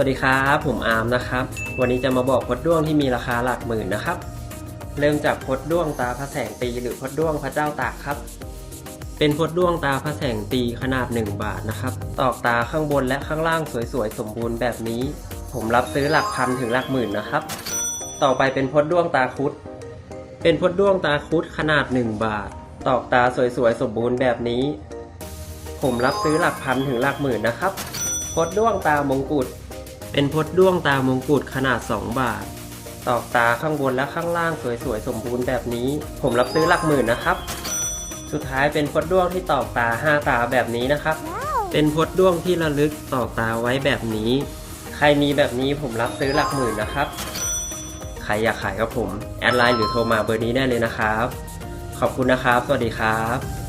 วัสดีครับผมอาร์มนะครับ วันนี้จะมาบอกพดด้วงที่มีราคาหลักหมื่นนะครับ เริ่มจากพดด้วงตาพระแสงตีหรือพดด้วงพระเจ้าตากครับ เป็นพดด้วงตาพระแสงตีขนาด 1 บาทนะครับ ตอกตาข้างบนและข้างล่างสวยๆ สมบูรณ์แบบนี้ ผมรับซื้อหลักพันถึงหลักหมื่นนะครับ ต่อไปเป็นพดด้วงตาคุด เป็นพดด้วงตาคุดขนาด 1 บาท ตอกตาสวยๆ สมบูรณ์แบบนี้ ผมรับซื้อหลักพันถึงหลักหมื่นนะครับพดด้วงตามงกุฎ เป็นพดด้วงตามงกุฎขนาด 2 บาท ตอกตาข้างบนและข้างล่างสวยๆสมบูรณ์แบบนี้ ผมรับซื้อหลักหมื่นนะครับ สุดท้ายเป็นพดด้วงที่ตอกตา 5 ตาแบบนี้นะครับ เป็นพดด้วงที่ระลึกตอกตาไว้แบบนี้ ใครมีแบบนี้ผมรับซื้อหลักหมื่นนะครับ ใครอยากขายกับผม แอดไลน์หรือโทรมาเบอร์นี้ได้เลยนะครับ ขอบคุณนะครับ สวัสดีครับ